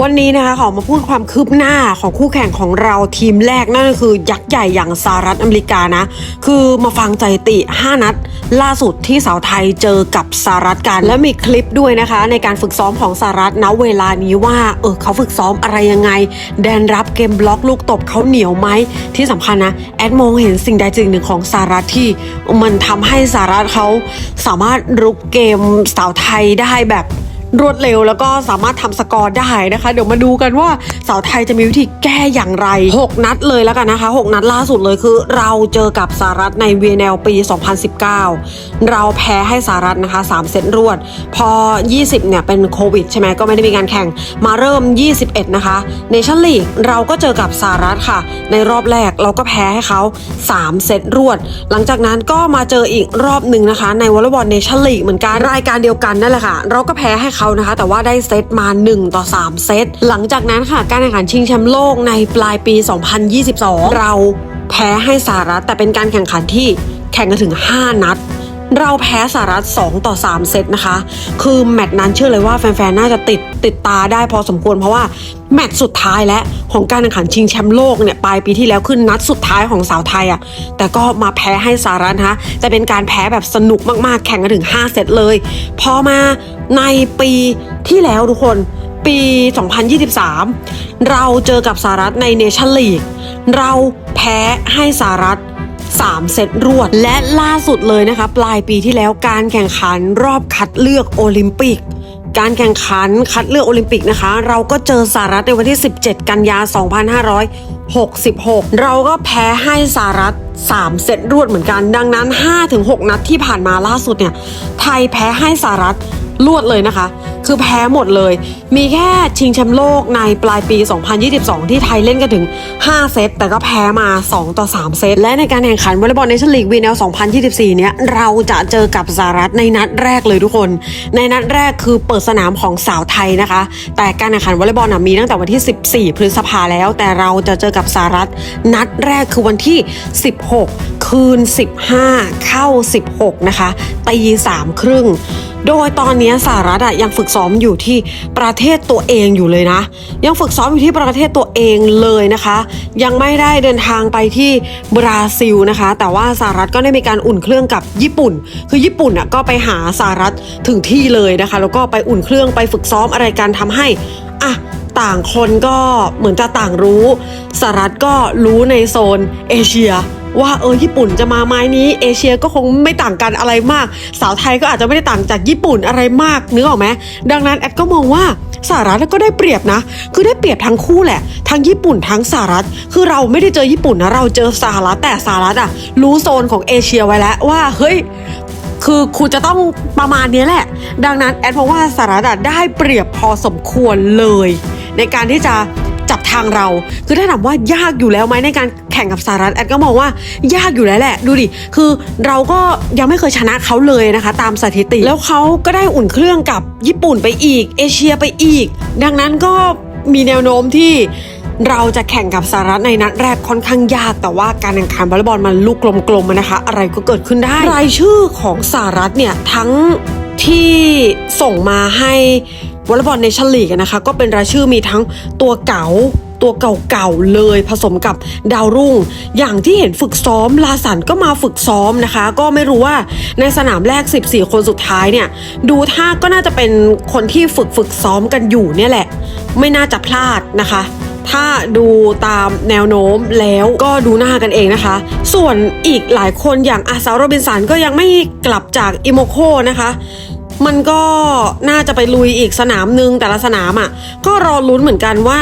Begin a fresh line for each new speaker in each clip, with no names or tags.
วันนี้นะคะขอมาพูดความคืบหน้าของคู่แข่งของเราทีมแรกนั่นก็คือยักษ์ใหญ่อย่างสหรัฐอเมริกานะ คือมาฟังใจติ 5 นัด ล่าสุดที่สาวไทยเจอกับสหรัฐกัน และมีคลิปด้วยนะคะ ในการฝึกซ้อมของสหรัฐณเวลานี้ว่าเออเขาฝึกซ้อมอะไรยังไง แดนรับเกมบล็อกลูกตบเขาเหนียวไหมที่สำคัญนะแอดมองเห็นสิ่งใดสิ่งหนึ่งของสหรัฐที่มันทำให้สหรัฐเขาสามารถรุกเกมสาวไทยได้แบบ รวดเร็วแล้วก็สามารถทำสกอร์ได้นะคะ เดี๋ยวมาดูกันว่าสาวไทยจะมีวิธีแก้อย่างไร 6 นัดเลยแล้วกันนะคะ 6 นัดล่าสุดเลยคือ เราเจอกับสหรัฐใน VNL ปี 2019 เราแพ้ให้สหรัฐนะคะ 3 เซตรวด พอ 20 เนี่ยเป็นโควิดใช่ไหมก็ไม่ได้มีการแข่งมาเริ่ม 21 นะคะเนชั่นลีกเราก็เจอกับสหรัฐค่ะ ในรอบแรกเราก็แพ้ให้เขา 3 เซตรวด หลังจากนั้นก็มาเจออีกรอบหนึ่งนะคะ ในวอลเลย์บอลเนชั่นลีกเหมือนกันรายการเดียวกันนั่นแหละค่ะ เราก็แพ้ให้เขานะคะ แต่ว่าได้เซตมา 1 ต่อ 3 เซต หลังจากนั้นค่ะการแข่งขันชิงแชมป์โลกในปลายปี 2022 เราแพ้ให้สหรัฐแต่เป็นการแข่งขันที่แข่งกันถึง 5 นัด เราแพ้สหรัฐ 2 ต่อ 3 เซตนะคะ คือแมตช์นั้นเชื่อเลยว่าแฟนๆ น่าจะติดติดตาได้พอสมควรเพราะว่าแมตช์สุดท้ายและของการแข่งขันชิงแชมป์โลกเนี่ยปลายปีที่แล้วขึ้นนัดสุดท้ายของสาวไทยอะ่ะแต่ก็มาแพ้ให้สหรัฐนะคะจะเป็นการแพ้แบบสนุกมากๆ แข่งกันถึง 5 เซตเลย พอมาในปีที่แล้วทุกคนปี 2023 เราเจอกับสหรัฐในเนชั่นลีก เราแพ้ให้สหรัฐ 3 เซตรวด และล่าสุดเลยนะคะ ปลายปีที่แล้วการแข่งขันรอบคัดเลือกโอลิมปิกการแข่งขันคัดเลือกโอลิมปิกนะคะ เราก็เจอสหรัฐในวันที่ 17 กันยา 2566 เราก็แพ้ให้สหรัฐ 3 เซตรวดเหมือนกัน ดังนั้น 5-6 นัดที่ผ่านมาล่าสุดเนี่ย ไทยแพ้ให้สหรัฐรวดเลยนะคะ คือแพ้หมดเลย มีแค่ชิงแชมป์โลกในปลายปี 2022 ที่ไทยเล่นกันถึง 5 เซต แต่ก็แพ้มา 2 ต่อ 3 เซต และในการแข่งขันวอลเลย์บอลเนชั่นลีกวีแนล2024 เนี้ยเราจะเจอกับสหรัฐในนัดแรกเลยทุกคน ในนัดแรกคือเปิดสนามของสาวไทยนะคะ แต่การแข่งขันวอลเลย์บอลมีตั้งแต่วันที่ 14 พฤษภาแล้ว แต่เราจะเจอกับสหรัฐนัดแรกคือวันที่ 16 คืน 15 เข้า 16 นะคะตีสามครึ่ง โดยตอนนี้สหรัฐอะยังฝึกซ้อมอยู่ที่ประเทศตัวเองอยู่เลยนะ ยังฝึกซ้อมอยู่ที่ประเทศตัวเองเลยนะคะ ยังไม่ได้เดินทางไปที่บราซิลนะคะ แต่ว่าสหรัฐก็ได้มีการอุ่นเครื่องกับญี่ปุ่น คือญี่ปุ่นอะก็ไปหาสหรัฐถึงที่เลยนะคะ แล้วก็ไปอุ่นเครื่องไปฝึกซ้อมอะไรกันทำให้อะ ต่างคนก็เหมือนจะต่างรู้สหรัฐก็รู้ในโซนเอเชียว่าเออญี่ปุ่นจะมาไม้นี้เอเชียก็คงไม่ต่างกันอะไรมาก สาวไทยก็อาจจะไม่ได้ต่างจากญี่ปุ่นอะไรมากนึกออกไหมดังนั้นแอดก็มองว่าสหรัฐก็ได้เปรียบนะ คือได้เปรียบทั้งคู่แหละ ทั้งญี่ปุ่นทั้งสหรัฐ คือเราไม่ได้เจอญี่ปุ่นนะเราเจอสหรัฐแต่สหรัฐอะรู้โซนของเอเชียไว้แล้วว่าเฮ้ยคือคุณจะต้องประมาณนี้แหละ ดังนั้นแอดเพราะว่าสหรัฐอะได้เปรียบพอสมควรเลย ในการที่จะจับทางเรา คือถ้าถามว่ายากอยู่แล้วไหมในการแข่งกับสหรัฐแอดก็มองว่ายากอยู่แล้วแหละ ดูดิ คือเราก็ยังไม่เคยชนะเขาเลยนะคะ ตามสถิติ แล้วเขาก็ได้อุ่นเครื่องกับญี่ปุ่นไปอีก เอเชียไปอีก ดังนั้นก็มีแนวโน้มที่เราจะแข่งกับสหรัฐในนัดแรกค่อนข้างยากแต่ว่าการแข่งขันวอลเลย์บอลมันลูกกลมๆนะคะ อะไรก็เกิดขึ้นได้รายชื่อของสหรัฐเนี่ยทั้งที่ส่งมาให้ วอลเลย์บอลเนชั่นลีกนะคะ ก็เป็นรายชื่อมีทั้งตัวเก่าตัวเก่าๆเลยผสมกับดาวรุ่ง อย่างที่เห็นฝึกซ้อมลาสันก็มาฝึกซ้อมนะคะ ก็ไม่รู้ว่าในสนามแรก 14 คนสุดท้ายเนี่ย ดูท่าก็น่าจะเป็นคนที่ฝึกฝึกซ้อมกันอยู่เนี่ยแหละ ไม่น่าจะพลาดนะคะ ถ้าดูตามแนวโน้มแล้วก็ดูหน้ากันเองนะคะ ส่วนอีกหลายคนอย่างอาซาโรบินสันก็ยังไม่กลับจากอิโมโคนะคะ มันก็น่าจะไปลุยอีกสนามหนึ่งแต่ละสนามอะ่ะ ก็รอลุ้นเหมือนกันว่า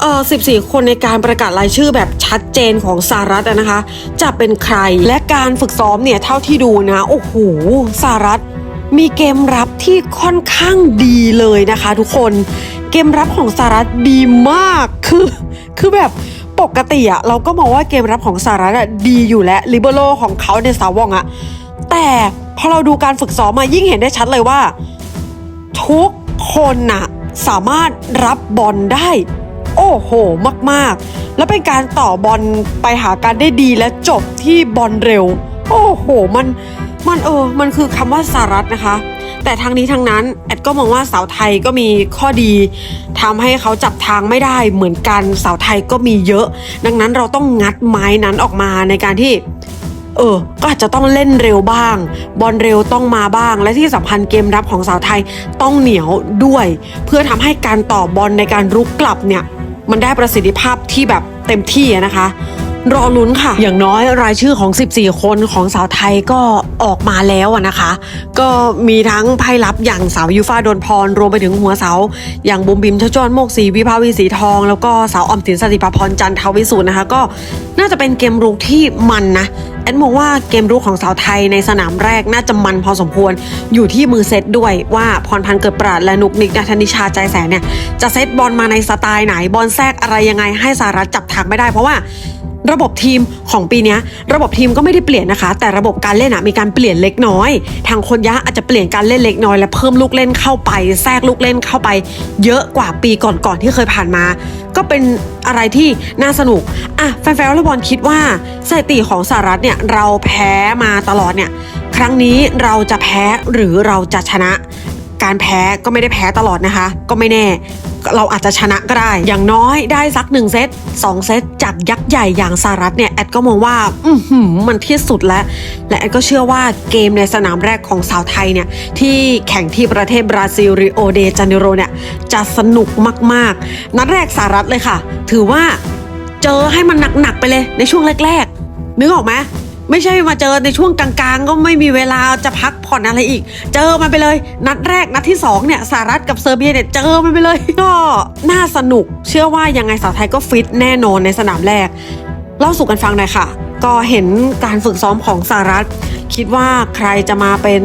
เออ14 คนในการประกาศรายชื่อแบบชัดเจนของสหรัฐอะนะคะ จะเป็นใครและการฝึกซ้อมเนี่ยเท่าที่ดูนะโอ้โหสหรัฐมีเกมรับที่ค่อนข้างดีเลยนะคะ ทุกคนเกมรับของสหรัฐดีมากคือคือแบบปกติอะเราก็มองว่าเกมรับของสหรัฐอะดีอยู่แล้วลิเบโรของเขาในสาวองอะแต่ พอเราดูการฝึกซ้อมมายิ่งเห็นได้ชัดเลยว่า ทุกคนน่ะสามารถรับบอลได้ โอ้โห มากๆ แล้วเป็นการต่อบอลไปหากันได้ดีและจบที่บอลเร็ว โอ้โห มันมันเออ มันคือคำว่าสหรัฐนะคะ แต่ทั้งนี้ทั้งนั้น แอดก็มองว่าสาวไทยก็มีข้อดีทำให้เขาจับทางไม่ได้เหมือนกันสาวไทยก็มีเยอะ ดังนั้นเราต้องงัดไม้นั้นออกมาในการที่ เออ ก็อาจจะต้องเล่นเร็วบ้าง บอลเร็วต้องมาบ้าง และที่สำคัญเกมรับของสาวไทยต้องเหนียวด้วย เพื่อทำให้การต่อบอลในการรุกกลับเนี่ย มันได้ประสิทธิภาพที่แบบเต็มที่นะคะรอลุ้นค่ะ อย่างน้อยรายชื่อของ 14 คนของสาวไทยก็ออกมาแล้วนะคะ ก็มีทั้งไพ่รับอย่างสาวยูฟาโดนพร รวมไปถึงหัวเสา อย่างบุมบิมชจวนโมกศรีวิภาวีสีทอง แล้วก็สาวอมสินสติปพรจันทวิสุทธ์นะคะ ก็น่าจะเป็นเกมรุกที่มันนะ แอนมองว่าเกมรุกของสาวไทยในสนามแรกน่าจะมันพอสมควรอยู่ที่มือเซตด้วยว่าพรพันธ์เกิดปราดและนุกนิกนัทนิชาใจแสนเนี่ยจะเซตบอลมาในสไตล์ไหนบอลแทรกอะไรยังไงให้สารัฐจับทางไม่ได้เพราะว่าระบบทีมของปีนี้ระบบทีมก็ไม่ได้เปลี่ยนนะคะ แต่ระบบการเล่นอะมีการเปลี่ยนเล็กน้อย ทางคนยะอาจจะเปลี่ยนการเล่นเล็กน้อย และเพิ่มลูกเล่นเข้าไป แทรกลูกเล่นเข้าไป เยอะกว่าปีก่อนๆที่เคยผ่านมา ก็เป็นอะไรที่น่าสนุกอะแฟนๆวอลเลย์บอลคิดว่าสถิติของสหรัฐเนี่ยเราแพ้มาตลอดเนี่ยครั้งนี้เราจะแพ้หรือเราจะชนะ การแพ้ก็ไม่ได้แพ้ตลอดนะคะ ก็ไม่แน่เราอาจจะชนะก็ได้ อย่างน้อยได้สักหนึ่งเซตสองเซตจากยักษ์ใหญ่อย่างสหรัฐเนี่ยแอดก็มองว่า อือหือมันที่สุดแล้ว และแอดก็เชื่อว่าเกมในสนามแรกของสาวไทยเนี่ย ที่แข่งที่ประเทศบราซิลริโอเดจาเนโรเนี่ย จะสนุกมากๆ นัดแรกสหรัฐเลยค่ะ ถือว่าเจอให้มันหนักๆไปเลยในช่วงแรกๆนึกออกไหม ไม่ใช่มาเจอในช่วงกลางๆ ก็ไม่มีเวลาจะพักผ่อนอะไรอีก เจอมันไปเลย นัดแรกนัดที่สองเนี่ยสหรัฐกับเซอร์เบียเนี่ยเจอมันไปเลย ก็น่าสนุก เชื่อว่ายังไงสาวไทยก็ฟิตแน่นอนในสนามแรก เล่าสู่กันฟังหน่อยค่ะ ก็เห็นการฝึกซ้อมของสหรัฐ คิดว่าใครจะมาเป็น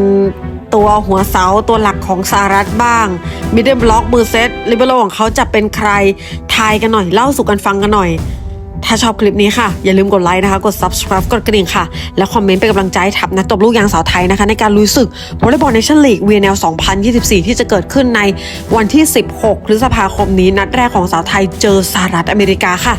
ตัวหัวเสาตัวหลักของสหรัฐบ้างมิดเดิลบล็อกมือเซตลิเบโรของเขาจะเป็นใครทายกันหน่อย เล่าสู่กันฟังกันหน่อย ถ้าชอบคลิปนี้ค่ะ อย่าลืมกดไลค์นะคะ กด subscribe กดกระดิ่งค่ะ และคอมเมนต์เป็นกำลังใจทับนักตบลูกยางสาวไทยนะคะ ในการลุยศึกวอลเลย์บอลเนชั่นลีกวีแนล 2024 ที่จะเกิดขึ้นในวันที่ 16 พฤษภาคมนี้นัดแรกของสาวไทยเจอสหรัฐอเมริกาค่ะ